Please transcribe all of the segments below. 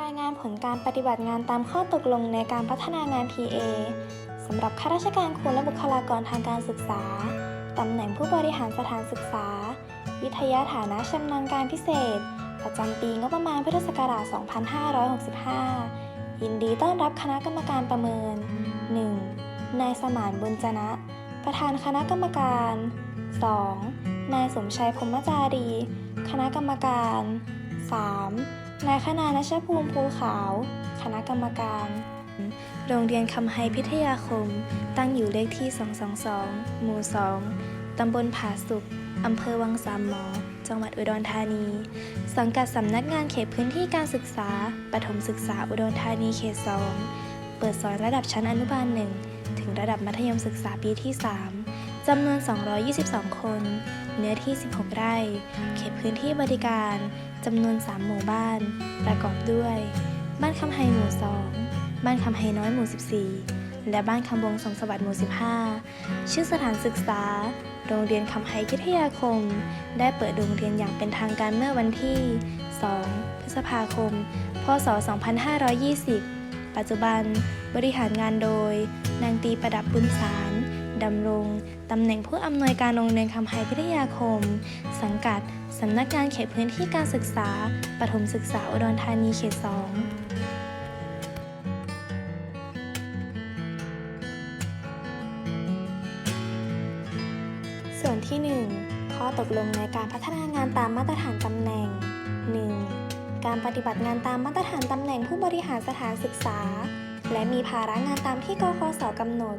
รายงานผลการปฏิบัติงานตามข้อตกลงในการพัฒนางาน PA สำหรับข้าราชการครูและบุคลากรทางการศึกษา ตำแหน่งผู้บริหารสถานศึกษา วิทยาฐานะชำนาญการพิเศษ ประจำปีงบประมาณพุทธศักราช 2565 ยินดีต้อนรับคณะกรรมการประเมิน 1. นายสมานบุญจนะ ประธานคณะกรรมการ 2. นายสมชัยพรมจารี คณะกรรมการ 3. นายคณานชภูมิภูขาว คณะกรรมการ โรงเรียนคำไฮพิทยาคม ตั้งอยู่เลขที่ 222 หมู่ 2 ตำบลผาสุกอำเภอวังสามหมอ จังหวัดอุดรธานี สังกัดสำนักงานเขตพื้นที่การศึกษาประถมศึกษาอุดรธานีเขต 2 เปิดสอนระดับชั้นอนุบาล 1 ถึงระดับมัธยมศึกษาปีที่ 3 จำนวน 222 คน เนื้อที่ 16 ไร่ เขตพื้นที่บริการ จำนวน 3 หมู่บ้าน ประกอบด้วย บ้านคำไฮหมู่ 2 บ้านคำไฮน้อยหมู่ 14 และบ้านคำบงสงสวัสดิ์หมู่ 15 ชื่อสถานศึกษา โรงเรียนคำไฮพิทยาคม ได้เปิดโรงเรียนอย่างเป็นทางการเมื่อวันที่ 2 พฤษภาคม พศ 2520 ปัจจุบันบริหารงานโดย นางตีประดับบุญสาร ดำรงตำแหน่งผู้อำนวยการโรงเรียนคำไฮพิทยาคม สังกัดสำนักงานเขตพื้นที่การศึกษาประถมศึกษาอุดรธานีเขต 2ส่วนที่ 1 ข้อตกลงในการพัฒนางานตามมาตรฐานตำแหน่ง 1. การปฏิบัติงานตามมาตรฐานตำแหน่งผู้บริหารสถานศึกษา และมีภาระงานตามที่กคสกำหนด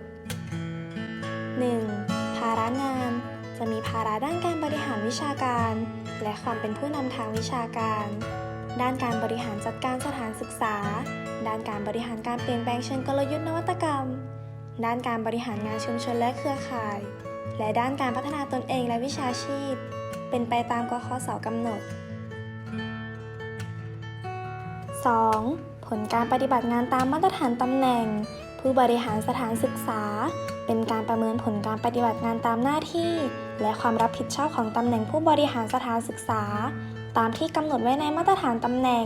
1. ภาระงาน จะมีภาระด้านการบริหารวิชาการ และความเป็นผู้นำทางวิชาการ ด้านการบริหารจัดการสถานศึกษา ด้านการบริหารการเปลี่ยนแปลงเชิงกลยุทธ์นวัตกรรม ด้านการบริหารงานชุมชนและเครือข่าย และด้านการพัฒนาตนเองและวิชาชีพ เป็นไปตามกคสกำหนด 2. ผลการปฏิบัติงานตามมาตรฐานตำแหน่ง ผู้บริหารสถานศึกษา เป็นการประเมินผลการปฏิบัติงานตามหน้าที่ และความรับผิดชอบของตำแหน่งผู้บริหารสถานศึกษา ตามที่กำหนดไว้ในมาตรฐานตำแหน่ง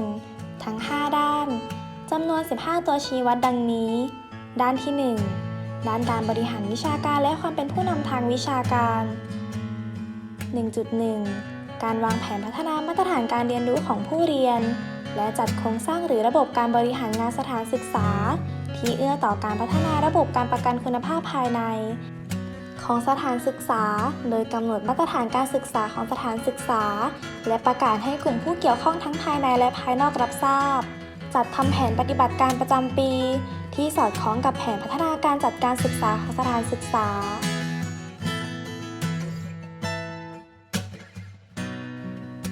ทั้ง 5 ด้านจำนวน 15 ตัวชี้วัดดังนี้ ด้านที่ 1 ด้านการบริหารวิชาการและความเป็นผู้นำทางวิชาการ 1.1 การวางแผนพัฒนามาตรฐานการเรียนรู้ของผู้เรียน และจัดโครงสร้างหรือระบบการบริหารงานสถานศึกษา ที่เอื้อต่อการพัฒนาระบบการประกันคุณภาพภายใน ของสถานศึกษา โดยกำหนดมาตรฐานการศึกษาของสถานศึกษา และประกาศให้กลุ่มผู้เกี่ยวข้องทั้งภายในและภายนอกรับทราบ จัดทำแผนปฏิบัติการประจำปี ที่สอดคล้องกับแผนพัฒนาการจัดการศึกษาของสถานศึกษา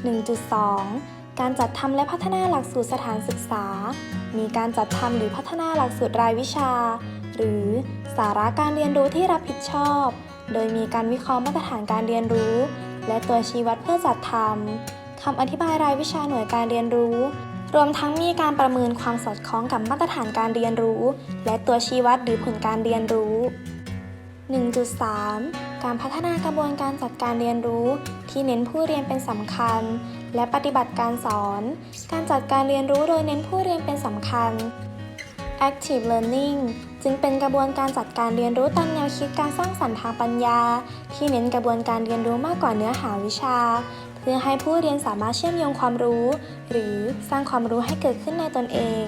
1.2 การจัดทำและพัฒนาหลักสูตรสถานศึกษา มีการจัดทำหรือพัฒนาหลักสูตรรายวิชา หรือสาระการเรียนรู้ที่รับผิดชอบ โดยมีการวิเคราะห์มาตรฐานการเรียนรู้ และตัวชี้วัดเพื่อจัดทำคำอธิบายรายวิชาหน่วยการเรียนรู้ รวมทั้งมีการประเมินความสอดคล้องกับมาตรฐานการเรียนรู้ และตัวชี้วัดหรือผลการเรียนรู้ 1.3 การพัฒนากระบวนการจัดการเรียนรู้ที่เน้นผู้เรียนเป็นสำคัญ และปฏิบัติการสอน การจัดการเรียนรู้โดยเน้นผู้เรียนเป็นสำคัญ Active Learning จึงเป็นกระบวนการจัดการเรียนรู้ตามแนวคิดการสร้างสรรค์ทางปัญญา ที่เน้นกระบวนการเรียนรู้มากกว่าเนื้อหาวิชา เพื่อให้ผู้เรียนสามารถเชื่อมโยงความรู้ หรือสร้างความรู้ให้เกิดขึ้นในตนเอง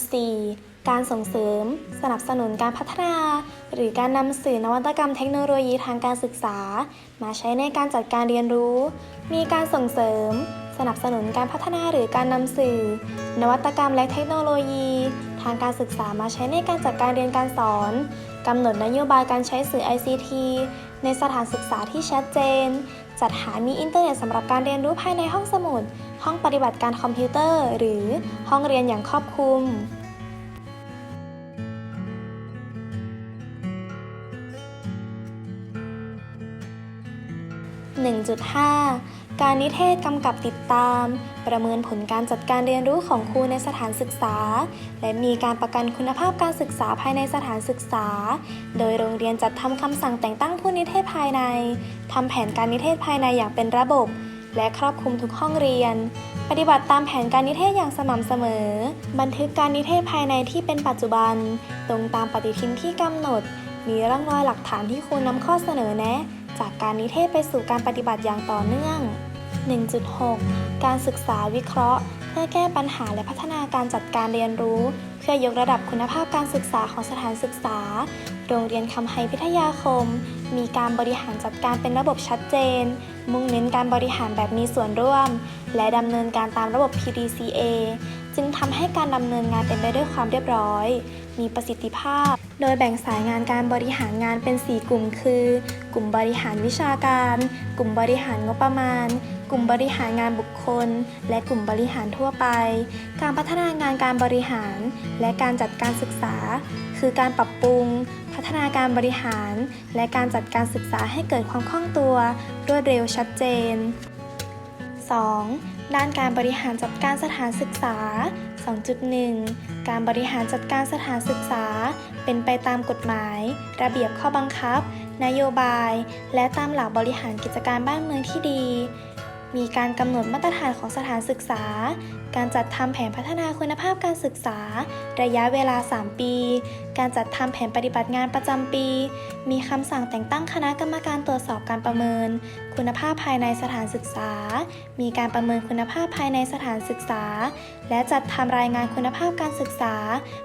1.4 การส่งเสริม สนับสนุนการพัฒนา หรือการนำสื่อนวัตกรรมเทคโนโลยีทางการศึกษา มาใช้ในการจัดการเรียนรู้ มีการส่งเสริม สนับสนุนการพัฒนาหรือการนำสื่อ นวัตกรรมและเทคโนโลยี ทางการศึกษามาใช้ในการจัดการเรียนการสอนกำหนดนโยบายการใช้สื่อ ICT ในสถานศึกษาที่ชัดเจน จัดหามีอินเทอร์เน็ตสำหรับการเรียนรู้ภายในห้องสมุด ห้องปฏิบัติการคอมพิวเตอร์ หรือห้องเรียนอย่างครอบคลุม 1.5 การนิเทศกำกับติดตาม ประเมินผลการจัดการเรียนรู้ของครูในสถานศึกษา และมีการประกันคุณภาพการศึกษาภายในสถานศึกษา โดยโรงเรียนจัดทำคำสั่งแต่งตั้งผู้นิเทศภายในทำแผนการนิเทศภายในอย่างเป็นระบบ และครอบคลุมทุกห้องเรียน ปฏิบัติตามแผนการนิเทศอย่างสม่ำเสมอ บันทึกการนิเทศภายในที่เป็นปัจจุบัน ตรงตามปฏิทินที่กำหนด มีร่องรอยหลักฐานที่ครูนำข้อเสนอแนะ จากการนิเทศไปสู่การปฏิบัติอย่างต่อเนื่อง 1.6 การศึกษาวิเคราะห์ เพื่อแก้ปัญหาและพัฒนาการจัดการเรียนรู้ เพื่อยกระดับคุณภาพการศึกษาของสถานศึกษา โรงเรียนคำไฮพิทยาคม มีการบริหารจัดการเป็นระบบชัดเจน มุ่งเน้นการบริหารแบบมีส่วนร่วม และดำเนินการตามระบบ PDCA จึงทำให้การดำเนินงานเป็นไปด้วยความเรียบร้อย มีประสิทธิภาพ โดยแบ่งสายงานการบริหารงานเป็น 4 กลุ่มคือ กลุ่มบริหารวิชาการ กลุ่มบริหารงบประมาณ กลุ่มบริหารงานบุคคล และกลุ่มบริหารทั่วไป การพัฒนางานการบริหาร และการจัดการศึกษา คือการปรับปรุง พัฒนาการบริหาร และการจัดการศึกษาให้เกิดความคล่องตัว รวดเร็วชัดเจน 2. ด้านการบริหารจัดการสถานศึกษา 2.1 การบริหารจัดการสถานศึกษา เป็นไปตามกฎหมาย ระเบียบข้อบังคับ นโยบาย และตามหลักบริหารกิจการบ้านเมืองที่ดี มีการกำหนดมาตรฐานของสถานศึกษา การจัดทำแผนพัฒนาคุณภาพการศึกษา ระยะเวลา 3 ปีการจัดทำแผนปฏิบัติงานประจำปี มีคำสั่งแต่งตั้งคณะกรรมการตรวจสอบการประเมิน คุณภาพภายในสถานศึกษา มีการประเมินคุณภาพภายในสถานศึกษา และจัดทำรายงานคุณภาพการศึกษา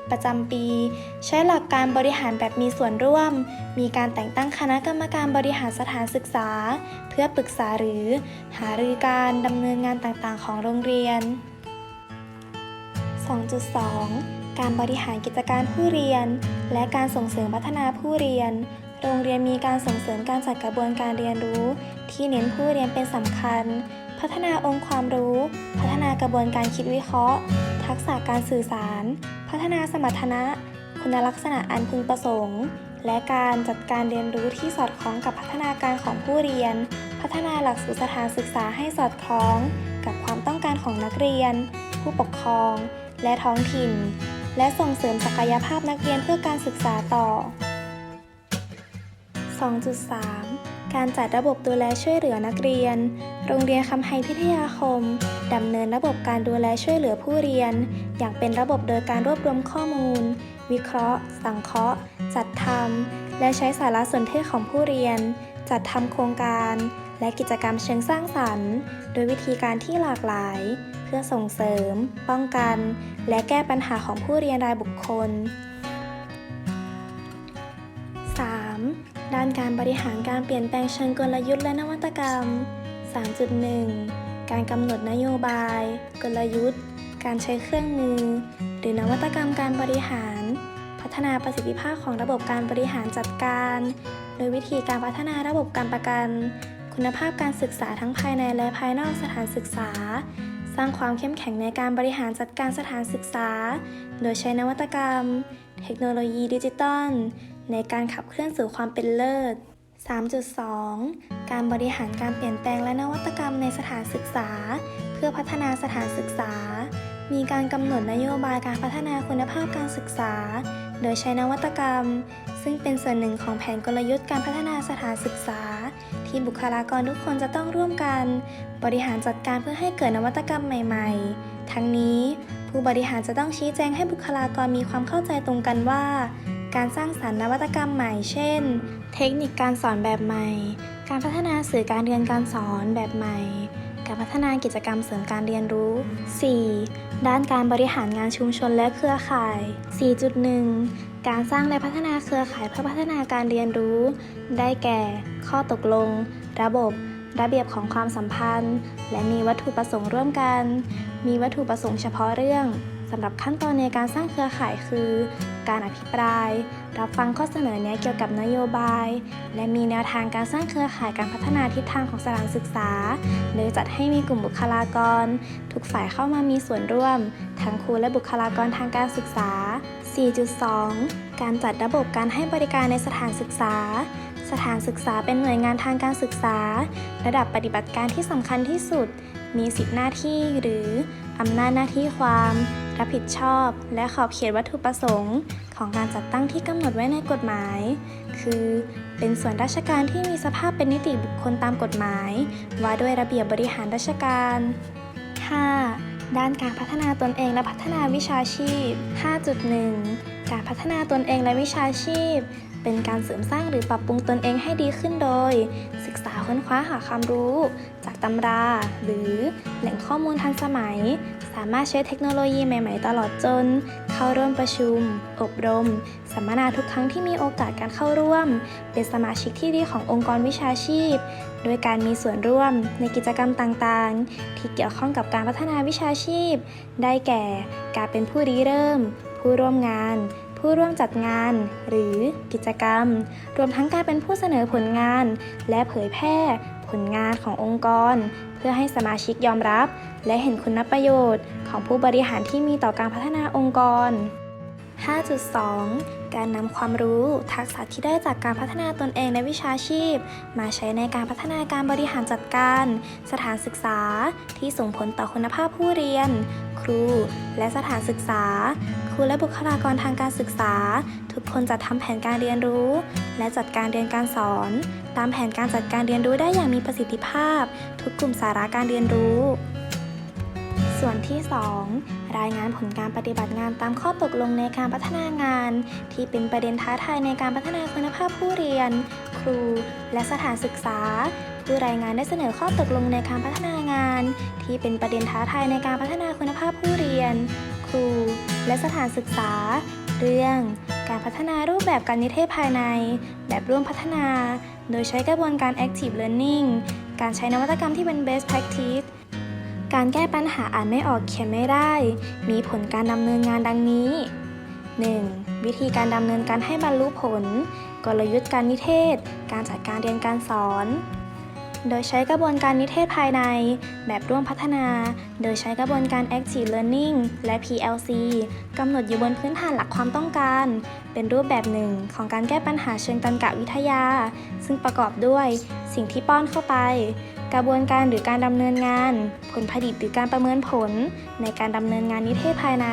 ประจำปี ใช้หลักการบริหารแบบมีส่วนร่วม มีการแต่งตั้งคณะกรรมการบริหารสถานศึกษา เพื่อปรึกษาหรือ หารือการดำเนินงานต่างๆ ของโรงเรียน 2.2 การบริหารกิจการผู้เรียน และการส่งเสริมพัฒนาผู้เรียน โรงเรียนมีการส่งเสริมการจัดกระบวนการเรียนรู้ ที่เน้นผู้เรียนเป็นสำคัญ พัฒนาองค์ความรู้ พัฒนากระบวนการคิดวิเคราะห์ ทักษะการสื่อสาร พัฒนาสมรรถนะ คุณลักษณะอันพึงประสงค์ และการจัดการเรียนรู้ที่สอดคล้องกับพัฒนาการของผู้เรียน พัฒนาหลักสูตรสถานศึกษาให้สอดคล้อง กับความต้องการของนักเรียน ผู้ปกครองและท้องถิ่น และส่งเสริมศักยภาพนักเรียนเพื่อการศึกษาต่อ 2.3 การจัดระบบดูแลช่วยเหลือนักเรียน โรงเรียนคำไฮพิทยาคมดำเนินระบบการดูแลช่วยเหลือผู้เรียน อย่างเป็นระบบโดยการรวบรวมข้อมูล วิเคราะห์ สังเคราะห์ จัดทำและใช้สารสนเทศของผู้เรียน จัดทำโครงการ และกิจกรรมเชิงสร้างสรรค์ โดยวิธีการที่หลากหลาย พื่อส่งเสริม ป้องกัน และแก้ปัญหาของผู้เรียนรายบุคคล 3. ด้านการบริหารการเปลี่ยนแปลงเชิงกลยุทธ์และนวัตกรรม 3.1 การกำหนดนโยบาย กลยุทธ์ การใช้เครื่องมือ หรือนวัตกรรมการบริหาร พัฒนาประสิทธิภาพของระบบการบริหารจัดการ โดยวิธีการพัฒนาระบบการประกัน คุณภาพการศึกษาทั้งภายในและภายนอกสถานศึกษา สร้างความเข้มแข็งในการบริหารจัดการสถานศึกษา โดยใช้นวัตกรรม เทคโนโลยีดิจิตอลในการขับเคลื่อนสู่ความเป็นเลิศ 3.2 การบริหารการเปลี่ยนแปลงและนวัตกรรมในสถานศึกษา เพื่อพัฒนาสถานศึกษา มีการกำหนดนโยบายการพัฒนาคุณภาพการศึกษา โดยใช้นวัตกรรม ซึ่งเป็นส่วนหนึ่งของแผนกลยุทธ์การพัฒนาสถานศึกษา ที่บุคลากรทุกคนจะต้องร่วมกัน บริหารจัดการเพื่อให้เกิดนวัตกรรมใหม่ ๆ ทั้งนี้ ผู้บริหารจะต้องชี้แจงให้บุคลากรมีความเข้าใจตรงกันว่า การสร้างสรรค์นวัตกรรมใหม่ เช่น เทคนิคการสอนแบบใหม่ การพัฒนาสื่อการเรียนการสอนแบบใหม่ การพัฒนากิจกรรมเสริมการเรียนรู้ 4. ด้านการบริหารงานชุมชนและเครือข่าย 4.1 การสร้างและพัฒนาเครือข่ายเพื่อพัฒนาการเรียนรู้ ได้แก่ ข้อตกลง ระบบ ระเบียบของความสัมพันธ์ และมีวัตถุประสงค์ร่วมกัน มีวัตถุประสงค์เฉพาะเรื่อง สำหรับขั้นตอนในการสร้างเครือข่ายคือ การอภิปราย รับฟังข้อเสนอแนะเกี่ยวกับนโยบาย และมีแนวทางการสร้างเครือข่ายการพัฒนาทิศทางของสถานศึกษา โดยจัดให้มีกลุ่มบุคลากร ทุกฝ่ายเข้ามามีส่วนร่วม ทั้งครูและบุคลากรทางการศึกษา 4.2 การจัดระบบการให้บริการในสถานศึกษาสถานศึกษาเป็นหน่วยงานทางการศึกษา ระดับปฏิบัติการที่สำคัญที่สุด มีสิทธิหน้าที่หรืออำนาจหน้าที่ความ รับผิดชอบ และขอบเขตวัตถุประสงค์ ของการจัดตั้งที่กำหนดไว้ในกฎหมาย คือ เป็นส่วนราชการที่มีสภาพเป็นนิติบุคคลตามกฎหมาย ว่าด้วยระเบียบบริหารราชการ 5. ด้านการพัฒนาตนเองและพัฒนาวิชาชีพ 5.1 การพัฒนาตนเองและวิชาชีพ เป็นการเสริมสร้างหรือปรับปรุงตนเองให้ดีขึ้นโดย ศึกษาค้นคว้าหาความรู้ จากตำรา หรือแหล่งข้อมูลทันสมัย สามารถใช้เทคโนโลยีใหม่ ๆ ตลอดจน เข้าร่วมประชุม อบรม สัมมนาทุกครั้งที่มีโอกาสการเข้าร่วม เป็นสมาชิกที่ดีขององค์กรวิชาชีพ โดยการมีส่วนร่วมในกิจกรรมต่างๆ ที่เกี่ยวข้องกับการพัฒนาวิชาชีพ ได้แก่ การเป็นผู้ริเริ่ม ผู้ร่วมงาน ผู้ร่วมจัดงาน หรือกิจกรรม รวมทั้งการเป็นผู้เสนอผลงาน และเผยแพร่ผลงานขององค์กร เพื่อให้สมาชิกยอมรับ และเห็นคุณประโยชน์ ของผู้บริหารที่มีต่อการพัฒนาองค์กร 5.2 การนำความรู้ ทักษะที่ได้จากการพัฒนาตนเองในวิชาชีพ มาใช้ในการพัฒนาการบริหารจัดการ สถานศึกษาที่ส่งผลต่อคุณภาพผู้เรียน รู และสถานศึกษา ครูและบุคลากรทางการศึกษา ทุกคนจะทำแผนการเรียนรู้ และจัดการเรียนการสอน ตามแผนการจัดการเรียนรู้ได้อย่างมีประสิทธิภาพ ทุกกลุ่มสาระการเรียนรู้ ส่วนที่ 2 รายงานผลการปฏิบัติงานตามข้อตกลงในการพัฒนางาน ที่เป็นประเด็นท้าทายในการพัฒนาคุณภาพผู้เรียน ครู และสถานศึกษา ผู้รายงานได้เสนอข้อตกลงในการพัฒนางาน ที่เป็นประเด็นท้าทายในการพัฒนาคุณภาพผู้เรียน ครู และสถานศึกษา เรื่อง การพัฒนารูปแบบการนิเทศภายใน แบบร่วมพัฒนา โดยใช้กระบวนการ Active Learning การใช้นวัตกรรมที่เป็น Best Practice การแก้ปัญหาอ่านไม่ออกเขียนไม่ได้ มีผลการดำเนินงานดังนี้ 1. วิธีการดำเนินการให้บรรลุผล กลยุทธ์การนิเทศ การจัดการเรียนการสอน โดยใช้กระบวนการนิเทศภายใน แบบร่วมพัฒนา โดยใช้กระบวนการ Active Learning และ PLC กำหนดอยู่บนพื้นฐานหลักความต้องการ เป็นรูปแบบหนึ่งของการแก้ปัญหาเชิงตรรกะวิทยา ซึ่งประกอบด้วยสิ่งที่ป้อนเข้าไป กระบวนการหรือการดำเนินงาน ผลผลิตหรือการประเมินผล ในการดำเนินงานนิเทศภายใน